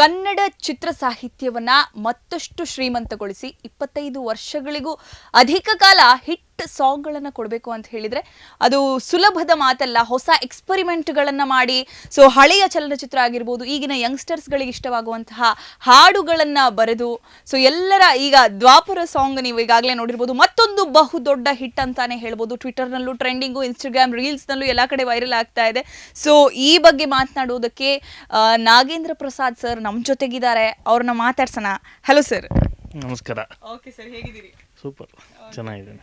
ಕನ್ನಡ ಚಿತ್ರ ಸಾಹಿತ್ಯವನ್ನ ಮತ್ತಷ್ಟು ಶ್ರೀಮಂತಗೊಳಿಸಿ ಇಪ್ಪತ್ತೈದು ವರ್ಷಗಳಿಗೂ ಅಧಿಕ ಕಾಲ ಹಿಟ್ ಸಾಂಗ್ಗಳನ್ನು ಕೊಡಬೇಕು ಅಂತ ಹೇಳಿದ್ರೆ ಅದು ಸುಲಭದ ಮಾತಲ್ಲ, ಹೊಸ ಎಕ್ಸ್ಪರಿಮೆಂಟ್ಗಳನ್ನು ಮಾಡಿ, ಸೊ ಹಳೆಯ ಚಲನಚಿತ್ರ ಆಗಿರ್ಬೋದು, ಈಗಿನ ಯಂಗ್ಸ್ಟರ್ಸ್ಗಳಿಗೆ ಇಷ್ಟವಾಗುವಂತಹ ಹಾಡುಗಳನ್ನು ಬರೆದು, ಸೊ ಎಲ್ಲರ ಈಗ ದ್ವಾಪರ ಸಾಂಗ್ ನೀವು ಈಗಾಗಲೇ ನೋಡಿರ್ಬೋದು, ಮತ್ತೊಂದು ಬಹುದೊಡ್ಡ ಹಿಟ್ ಅಂತಾನೆ ಹೇಳ್ಬೋದು ಟ್ವಿಟರ್ನಲ್ಲೂ ಟ್ರೆಂಡಿಂಗು, ಇನ್ಸ್ಟಾಗ್ರಾಮ್ ರೀಲ್ಸ್ನಲ್ಲೂ ಎಲ್ಲ ಕಡೆ ವೈರಲ್ ಆಗ್ತಾ ಇದೆ. ಸೊ ಈ ಬಗ್ಗೆ ಮಾತನಾಡುವುದಕ್ಕೆ ನಾಗೇಂದ್ರ ಪ್ರಸಾದ್ ಸರ್ ನಮ್ಮ ಜೊತೆಗಿದ್ದಾರೆ, ಅವ್ರನ್ನ ಮಾತಾಡ್ಸೋಣ. ಹಲೋ ಸರ್ ನಮಸ್ಕಾರ. ಓಕೆ ಸರ್ ಹೇಗಿದ್ದೀರಿ? ಸೂಪರ್ ಚೆನ್ನಾಗಿದ್ದೇನೆ.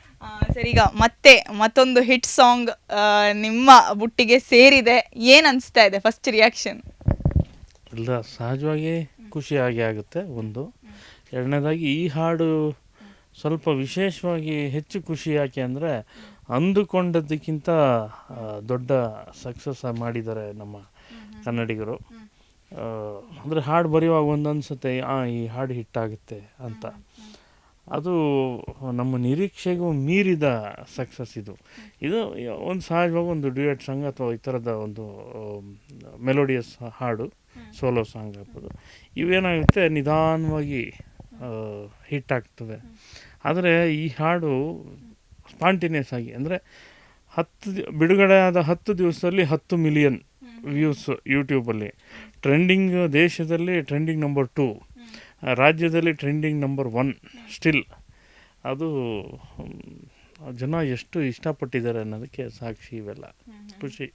ಸರ್ ಈಗ ಮತ್ತೆ ಮತ್ತೊಂದು ಹಿಟ್ ಸಾಂಗ್ ನಿಮ್ಮ ಬುಟ್ಟಿಗೆ ಸೇರಿದೆ. ಏನು ಅನಿಸ್ತಾ ಇದೆ ಫಸ್ಟ್ ರಿಯಾಕ್ಷನ್ ಇಲ್ಲ ಸಹಜವಾಗಿ ಖುಷಿಯಾಗಿ ಆಗುತ್ತೆ ಒಂದು. ಎರಡನೇದಾಗಿ ಈ ಹಾಡು ಸ್ವಲ್ಪ ವಿಶೇಷವಾಗಿ ಹೆಚ್ಚು ಖುಷಿ ಯಾಕೆ ಅಂದರೆ ಅಂದುಕೊಂಡದ್ದಕ್ಕಿಂತ ದೊಡ್ಡ ಸಕ್ಸಸ್ ಮಾಡಿದ್ದಾರೆ ನಮ್ಮ ಕನ್ನಡಿಗರು. ಅಂದರೆ ಹಾಡು ಬರೆಯುವಾಗ ಒಂದು ಅನಿಸುತ್ತೆ ಆ ಈ ಹಾಡು ಹಿಟ್ಟಾಗುತ್ತೆ ಅಂತ. ಅದು ನಮ್ಮ ನಿರೀಕ್ಷೆಗೂ ಮೀರಿದ ಸಕ್ಸಸ್ ಇದು. ಇದು ಒಂದು ಸಹಜವಾಗಿ ಒಂದು ಡ್ಯೂಯೆಟ್ ಸಾಂಗ್ ಅಥವಾ ಈ ಥರದ ಒಂದು ಮೆಲೋಡಿಯಸ್ ಹಾಡು ಸೋಲೋ ಸಾಂಗ್ ಆಗ್ಬೋದು. ಇವೇನಾಗುತ್ತೆ ನಿಧಾನವಾಗಿ ಹಿಟ್ ಆಗ್ತದೆ ಆದರೆ ಈ ಹಾಡು ಸ್ಪಾಂಟಿನ್ಯಸ್ ಆಗಿ ಅಂದರೆ ಹತ್ತು ಬಿಡುಗಡೆ ಆದ ಹತ್ತು ದಿವಸದಲ್ಲಿ ಹತ್ತು ಮಿಲಿಯನ್ ವ್ಯೂಸ್ ಯೂಟ್ಯೂಬಲ್ಲಿ ಟ್ರೆಂಡಿಂಗ್ ದೇಶದಲ್ಲಿ ಟ್ರೆಂಡಿಂಗ್ ನಂಬರ್ ಟೂ ರಾಜ್ಯದಲ್ಲಿ ಟ್ರೆಂಡಿಂಗ್ ನಂಬರ್ ಒನ್ ಸ್ಟಿಲ್ ಅದು ಜನ ಎಷ್ಟು ಇಷ್ಟಪಟ್ಟಿದ್ದಾರೆ ಅನ್ನೋದಕ್ಕೆ ಸಾಕ್ಷಿ ಇವೆಲ್ಲ. ಖುಷಿ.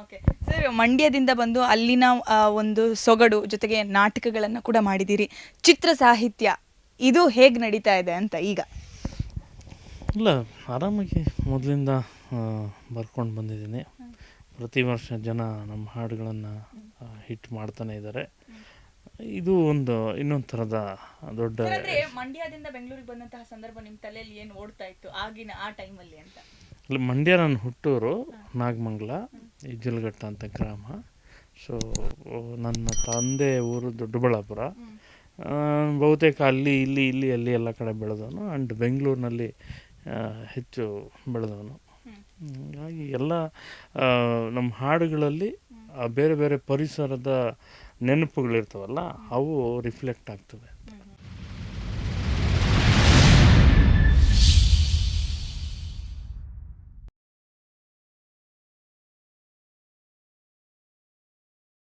ಓಕೆ ಸರ್ ಮಂಡ್ಯದಿಂದ ಬಂದು ಅಲ್ಲಿನ ಒಂದು ಸೊಗಡು ಜೊತೆಗೆ ನಾಟಕಗಳನ್ನು ಕೂಡ ಮಾಡಿದ್ದೀರಿ. ಚಿತ್ರ ಸಾಹಿತ್ಯ ಇದು ಹೇಗೆ ನಡೀತಾ ಇದೆ ಅಂತ ಈಗ? ಇಲ್ಲ ಆರಾಮಾಗಿ ಮೊದಲಿಂದ ಬರ್ಕೊಂಡು ಬಂದಿದ್ದೀನಿ. ಪ್ರತಿ ವರ್ಷ ಜನ ನಮ್ಮ ಹಾಡುಗಳನ್ನು ಹಿಟ್ ಮಾಡ್ತಾನೆ ಇದ್ದಾರೆ ಇದು ಒಂದು ಇನ್ನೊಂದು ಥರದ ದೊಡ್ಡ ಮಂಡ್ಯದಿಂದ ಬೆಂಗಳೂರಿಗೆ ಬಂದಂತಹ ಸಂದರ್ಭ ನಿಮ್ಮ ತಲೆಯಲ್ಲಿ ಏನು ಓಡ್ತಾ ಇತ್ತು? ಆಗಿನ ಆ ಟೈಮಲ್ಲಿ ಅಂತ. ಅಲ್ಲಿ ಮಂಡ್ಯ ನಾನು ಹುಟ್ಟೂರು ನಾಗಮಂಗಲ ಇಜ್ಜಲಘಟ್ಟ ಅಂತ ಗ್ರಾಮ. ಸೊ ನನ್ನ ತಂದೆ ಊರು ದೊಡ್ಡಬಳ್ಳಾಪುರ. ಬಹುತೇಕ ಅಲ್ಲಿ ಇಲ್ಲಿ ಇಲ್ಲಿ ಅಲ್ಲಿ ಎಲ್ಲ ಕಡೆ ಬೆಳೆದವನು. ಆ್ಯಂಡ್ ಬೆಂಗಳೂರಿನಲ್ಲಿ ಹೆಚ್ಚು ಬೆಳೆದವನು. ಎಲ್ಲ ನಮ್ಮ ಹಾಡುಗಳಲ್ಲಿ ಬೇರೆ ಬೇರೆ ಪರಿಸರದ ನೆನಪುಗಳಿರ್ತಾವಲ್ಲ ಅವು ರಿಫ್ಲೆಕ್ಟ್ ಆಗ್ತವೆ